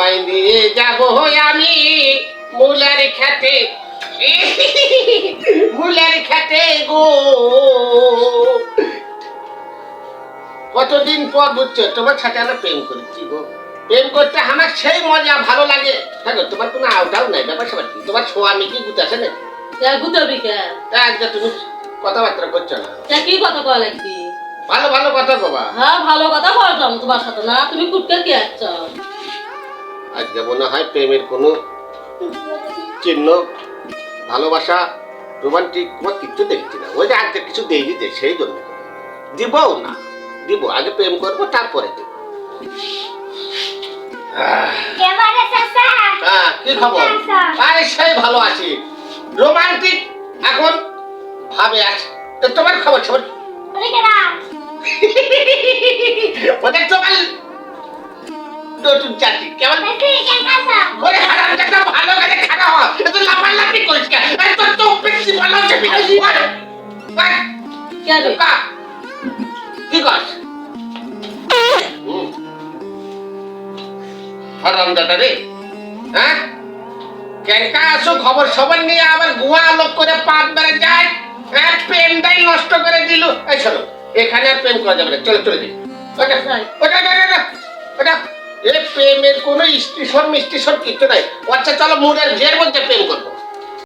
তোমায় নিয়ে যাব আমি। মুলার খেতে। মুলার খেতে গো। কতদিন পর বুঝছ? তোমার সাথে আমরা প্রেম করেছি গো। প্রেম করতে আমার সেই মজা ভালো লাগে। দেখো তোমার কোনো আউটাও নাই ব্যাপার স্যাপার কি? তোমার স্বামী কি গুতাছে না? গুতবি কে? তুমি কথাবার্তা করছ না। কি কথা কয় লাগবি? ভালো ভালো কথা কবা। হ্যাঁ ভালো কথা বলতাম তোমার সাথে না? তুমি কুটকে কি আচ্ছ আজকে মনে হয় প্রেমের কোনো চিহ্ন ভালোবাসা রোমান্টিক কোনো কিছু দেখছি না। ওই যে আজকে কিছু দেইনি যে সেই জন্য দিবও না। দিব আগে প্রেম করব তারপরে দিব। হ্যাঁ কি খবর? আরে সেই ভালো আছি। রোমান্টিক এখন ভাবে আছে। তোমার খবর খবর ওদের তোমার নতুন চাকরি কেমন? ওরে হারাম দেখা ভালো করে খানা হয়। এত লাফালাফি করিস কেন? তোর তো বেশি ভালো ওরে ওরে কে কর হারাম দাদা রে। হ্যাঁ? আসো খবর সবার নিয়ে আবার গুয়া লোক করে পাট বেড়ে যায়। হ্যাঁ প্রেমটাই নষ্ট করে দিল। এই শোনো এখানে আর প্রেম করা যাবে না। চলো চলে যাই। ওটা ওটা ওটা ওটা, প্রেমের কোনো স্টেশন মিস্টেশন কিছু নাই। আচ্ছা চলো মুডের ভিড়ের মধ্যে প্রেম করব।